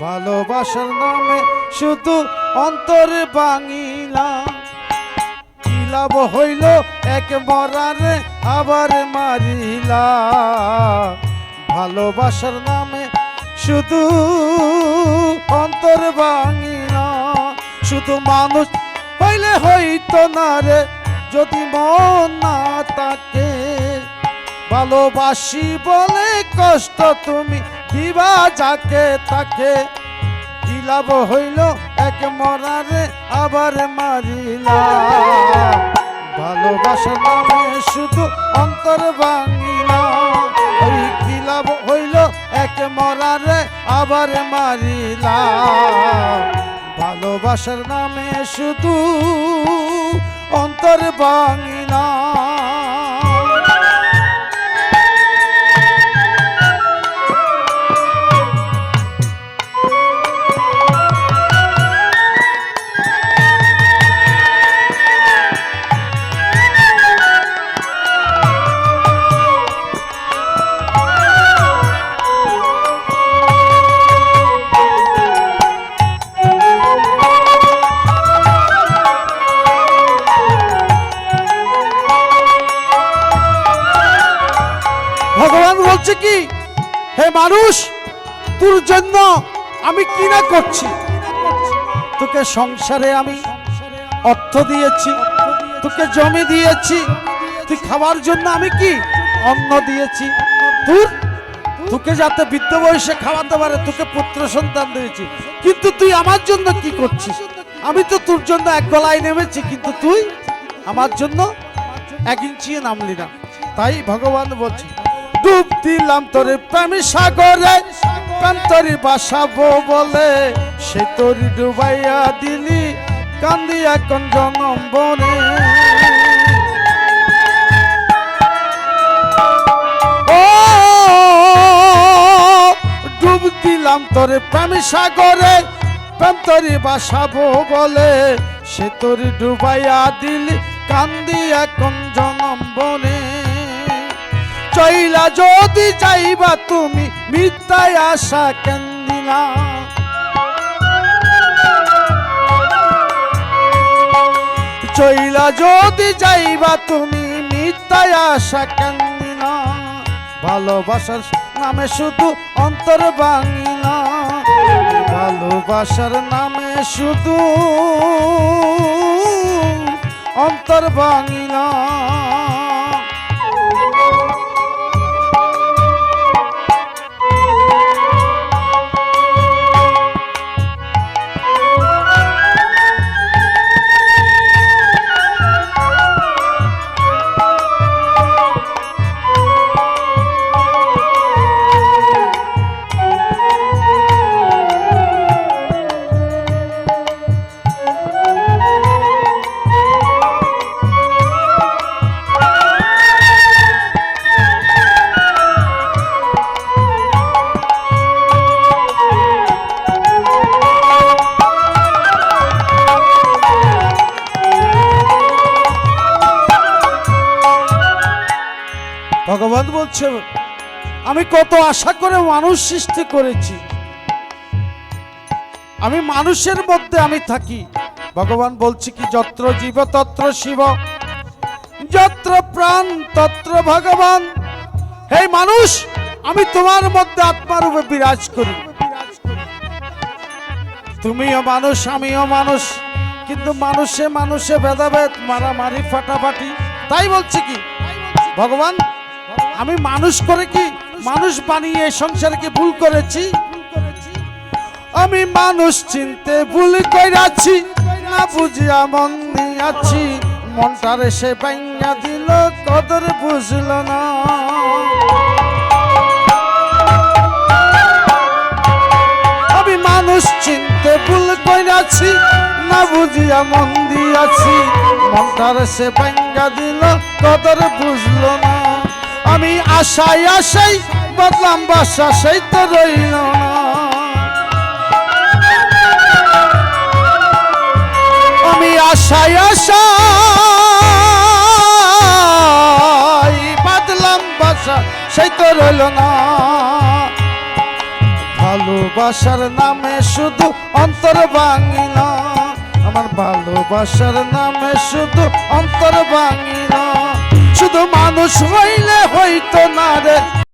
ভালোবাসার নামে শুধু অন্তর কি লাভ হইল এক মরারে আবার মারিলা। ভালোবাসার নামে শুধু অন্তর ভাঙিলা শুধু মানুষ হইলে হইতো না রে, যদি মন না তাকে ভালোবাসি বলে কষ্ট তুমি দিবা যাকে তাকে। লাভ হইল এক মরারে, আবার মারিলা। ভালোবাসার নামে শুধু অন্তর ভাঙিলা। ওই কি লাভ হইল এক মরারে, আবার মারিলা। ভালোবাসার নামে শুধু অন্তর ভাঙিলা। কি? হে মানুষ, তোর জন্য আমি কি না করছি। তোকে সংসারে আমি অর্থ দিয়েছি, তোকে জমি দিয়েছি, তুই খাওয়ার জন্য আমি কি অন্ন দিয়েছি? তোর তোকে যাতে বৃদ্ধ বয়সে খাওয়াতে পারে, তোকে পুত্র সন্তান দিয়েছি। কিন্তু তুই আমার জন্য কি করছিস? আমি তো তোর জন্য এক গলায় নেমেছি, কিন্তু তুই আমার জন্য এক ইঞ্চিও নামলি না। তাই ভগবান বলছে ডুব দিলাম তোর প্রেম সাগরে প্রেম বাসাবো বলে, সে তোরি ডুবাইয়া দিলি, কান্দি এখন জনম বনে। ডুব দিলাম তোর প্রেম সাগরে প্রেম বাসাবো বলে, সে তোরি ডুবাইয়া দিলি, কান্দি এখন জনম বনে। চইলা যদি যাইবা তুমি মিথ্যায় আশা কেন্দিনা চইলা যদি যাইবা তুমি মিথ্যায় আশা কেন্দিনা ভালোবাসার নামে শুধু অন্তর ভাঙিনা ভালোবাসার নামে শুধু অন্তর ভাঙিনা ভগবান বলছে আমি কত আশা করে মানুষ সৃষ্টি করেছি। আমি মানুষের মধ্যে আমি থাকি। ভগবান বলছে কি, যত্র জীব, তত্র শিব। যত্র প্রাণ, তত্র ভগবান। হে মানুষ, আমি তোমার মধ্যে আত্মারূপে বিরাজ করি। তুমিও মানুষ, আমিও মানুষ। কিন্তু মানুষে মানুষে ভেদাভেদ, মারামারি, ফাটাফাটি। তাই বলছে কি, ভগবান আমি মানুষ করে কি? মানুষ বানিয়ে এই সংসারে কি ভুল করেছি? আমি মানুষ চিনতে ভুল কইরাছি, না বুঝিয়া মন দিয়াছি। মনটারে সে বাইঙ্গা দিল, কদর বুঝল না। আমি মানুষ চিনতে ভুল কইরাছি, না বুঝিয়া মন দিয়াছি। মনটারে সে বাইঙ্গা দিল, কদর বুঝল না। আমি আশাই আশাই বদলাম বাসা, সেই তো রইল আমি আশাই আশাই বাদলাম বাসা, সেই তো রইল না। ভালোবাসার নামে শুধু অন্তর ভাঙিল। আমার ভালোবাসার নামে শুধু অন্তর ভাঙিল। শুধু মানুষ হইলে হইতো না রে।